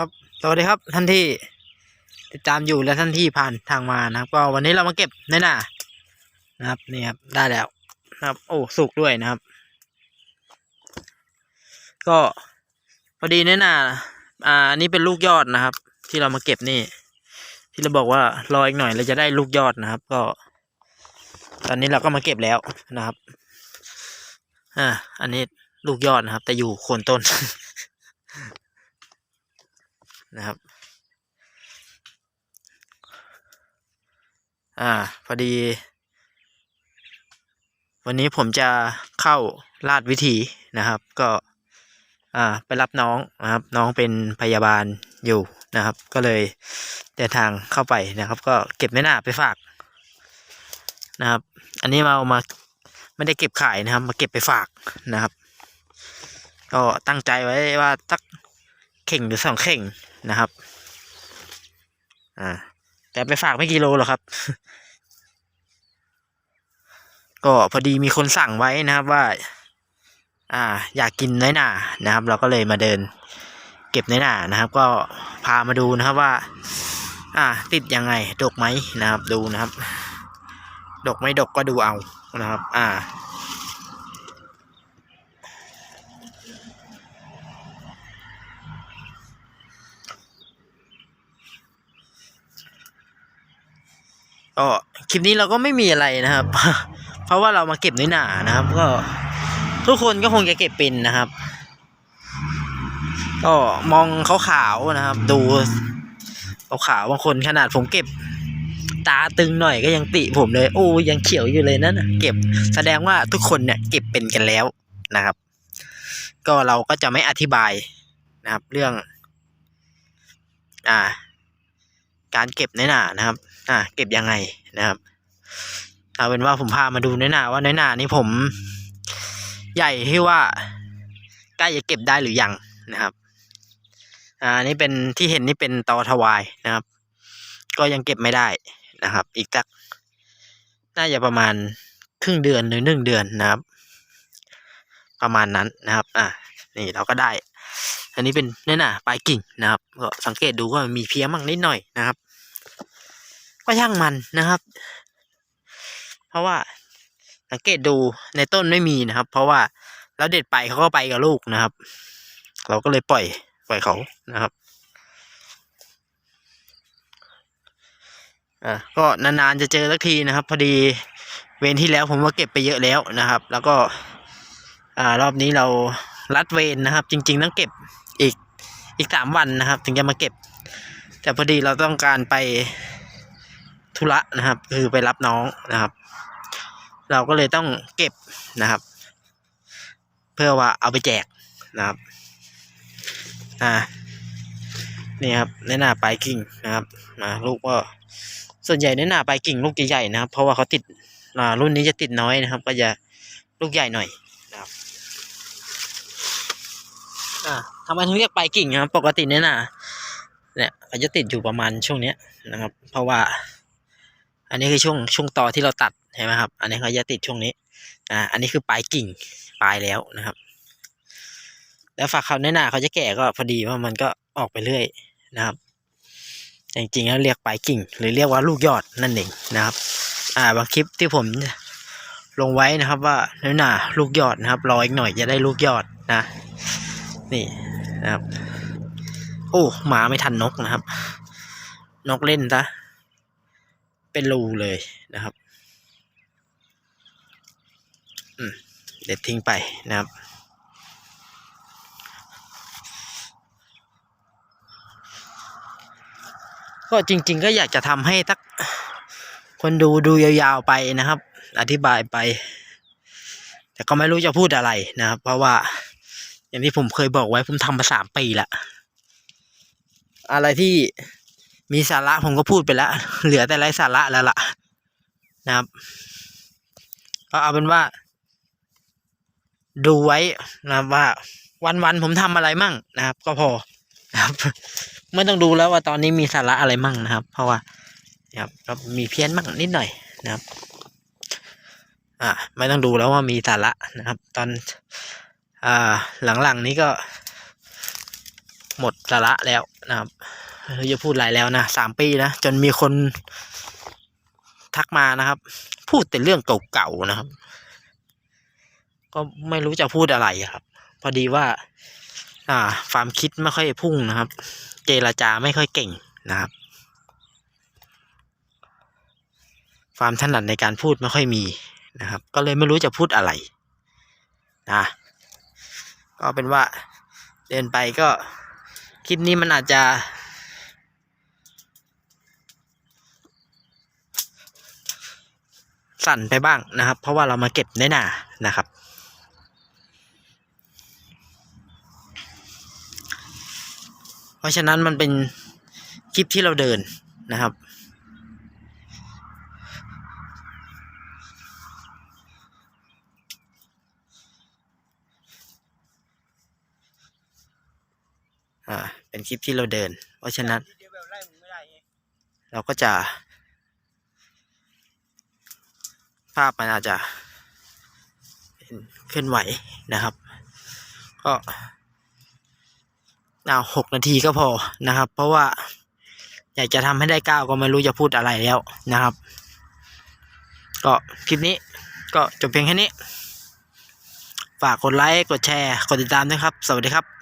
ครับสวัสดีครับท่านที่ติดตามอยู่และท่านที่ผ่านทางมานะครับ ก็วันนี้เรามาเก็บในหน้านะครับนี่ครับได้แล้วนะครับ โอ้สุกด้วยนะครับ ก็พอดีในหน้าอ่านี่เป็นลูกยอดนะครับ ที่เรามาเก็บนี่ ที่เราบอกว่ารออีกหน่อยเราจะได้ลูกยอดนะครับ ก็ ตอนนี้เราก็มาเก็บแล้วนะครับอ่าอันนี้ลูกยอดนะครับ แต่อยู่โคนต้น นะครับ อ่า พอดี วันนี้ผมจะเข้าลาดวิถีนะครับ ก็ อ่า ไปรับน้องนะครับ น้องเป็นพยาบาลอยู่นะครับ ก็เลยเดินทางเข้าไปนะครับ ก็เก็บไม่น่าไปฝากนะครับ อันนี้มาเอามาไม่ได้เก็บขายนะครับ มาเก็บไปฝากนะครับ ก็ตั้งใจไว้ว่าสักเข่งหรือสองเข่ง นะครับ อ่า แต่ไปฝากไม่กี่โลหรอกครับ ก็พอดีมีคนสั่งไว้นะครับว่า อ่า อยากกินน้อยหนานะครับ เราก็เลยมาเดิน เก็บน้อยหนานะครับ ก็พามาดูนะครับว่า อ่า ติดยังไงดกไหมนะครับ ดูนะครับ ดกไม่ดกก็ดูเอานะครับ อ่า ก็คลิปนี้เราก็ไม่มีอะไรนะครับ เพราะว่าเรามาเก็บน้อยหนานะครับ ก็ทุกคนก็คงจะเก็บเป็นนะครับ ก็มองขาวนะครับ ดูขาวบางคนขนาดผมเก็บ ตาตึงหน่อยก็ยังติผมเลย โอ้ยังเขียวอยู่เลยนั่นนะเก็บแสดงว่าทุกคนเนี่ยเก็บเป็นกันแล้วนะครับ ก็เราก็จะไม่อธิบายนะครับ เรื่อง อ่า การเก็บน้อยหนานะครับ อ่า เก็บยังไงนะครับเอาเป็นว่าผมพามาดูน้อยหนาว่าน้อยหนานี่ผม ใหญ่ที่ว่าใกล้จะเก็บได้หรือยังนะครับ อ่า นี่เป็นที่เห็นนี่เป็นตอทวายนะครับ ก็ยังเก็บไม่ได้นะครับ อีกสักน่าจะประมาณครึ่งเดือนหรือหนึ่งเดือนนะครับ ประมาณนั้นนะครับ อ่านี่เราก็ได้ อันนี้เป็นเนี่ยนะปลายกิ่งนะครับ ก็สังเกตดูว่ามันมีเพี้ยมั่งนิดหน่อยนะครับ ก็ช่างมันนะครับ เพราะว่าสังเกตดูในต้นไม่มีนะครับ เพราะว่าเราเด็ดไปเขาก็ไปกับลูกนะครับ เราก็เลยปล่อยปล่อยเขานะครับอ่าก็นานๆจะเจอสักทีนะครับ พอดีเวรที่แล้วผมว่าเก็บไปเยอะแล้วนะครับ แล้วก็อ่ารอบนี้เรารัดเวรนะครับ จริง ๆ ต้องเก็บอีกอีกสามวันนะครับ ถึงจะมาเก็บ แต่พอดีเราต้องการไปธุระนะครับ คือไปรับน้องนะครับ เราก็เลยต้องเก็บนะครับ เพื่อว่าเอาไปแจกนะครับอ่านี่ครับในหน้าปลายกิ่งนะครับนะลูกก็ส่วนใหญ่ในหน้าปลายกิ่งลูกใหญ่ๆนะครับ เพราะว่าเขาติดอ่ารุ่นนี้จะติดน้อยนะครับ ก็จะลูกใหญ่หน่อยนะครับอ่าทำไมถึงเรียกปลายกิ่งครับ ปกติเนี่ยนะ เนี่ยเขาจะติดอยู่ประมาณช่วงเนี้ยนะครับ เพราะว่า อันนี้คือช่วงช่วงต่อที่เราตัดใช่ไหมครับ อันนี้เขาจะติดช่วงนี้ อ่า อันนี้คือปลายกิ่งปลายแล้วนะครับ แล้วฝักเขาในหน้าเขาจะแก่ก็พอดีว่ามันก็ออกไปเรื่อยนะครับจริงๆแล้วเรียกปลายกิ่ง หรือเรียกว่าลูกยอดนั่นเองนะครับ อ่าบางคลิปที่ผมลงไว้นะครับว่าในหน้าลูกยอดนะครับรออีกหน่อยจะได้ลูกยอดนะ นี่นะครับ อ้หมาไม่ทันนกนะครับ นกเล่นซะเป็นรูเลยนะครับเด็ดทิ้งไปนะครับ ก็จริง ๆ ก็อยากจะทำให้สักคนดูดูยาวๆไปนะครับ อธิบายไป แต่ก็ไม่รู้จะพูดอะไรนะครับ เพราะว่าอย่างที่ผมเคยบอกไว้ผมทำมาสามปีละ อะไรที่มีสาระผมก็พูดไปแล้ว เหลือแต่ไร้สาระแล้วล่ะ นะครับก็เอาเป็นว่า ดูไว้นะครับว่าวันๆผมทำอะไรมั่งนะครับ ก็พอนะครับไม่ต้องดูแล้วว่าตอนนี้มีสาระอะไรมั่งนะครับ เพราะว่านะครับก็มีเพี้ยนมั่งนิดหน่อยนะครับ อ่า ไม่ต้องดูแล้วว่ามีสาระนะครับ ตอนอ่าหลังๆนี้ก็ หมดสาระแล้วนะครับจะพูดอะไรแล้วนะสามปีนะจนมีคนทักมานะครับ พูดแต่เรื่องเก่าๆนะครับ ก็ไม่รู้จะพูดอะไรครับ พอดีว่า อ่าความคิดไม่ค่อยพุ่งนะครับ เจรจาไม่ค่อยเก่งนะครับความถนัดในการพูดไม่ค่อยมีนะครับ ก็เลยไม่รู้จะพูดอะไรนะก็เป็นว่าเดินไปก็ คลิปนี้มันอาจจะสั่นไปบ้างนะครับ เพราะว่าเรามาเก็บในหนานะครับ เพราะฉะนั้นมันเป็นคลิปที่เราเดินนะครับ อ่า เป็นคลิปที่เราเดิน เพราะฉะนั้น เราก็จะ ภาพมันอาจจะเป็นเคลื่อนไหวนะครับ ก็เอาหกนาทีก็พอนะครับ เพราะว่าอยากจะทำให้ได้เก้าก็ไม่รู้จะพูดอะไรแล้วนะครับ ก็คลิปนี้ก็จบเพียงแค่นี้ ฝากกดไลค์ กดแชร์ กดติดตามด้วยครับ สวัสดีครับ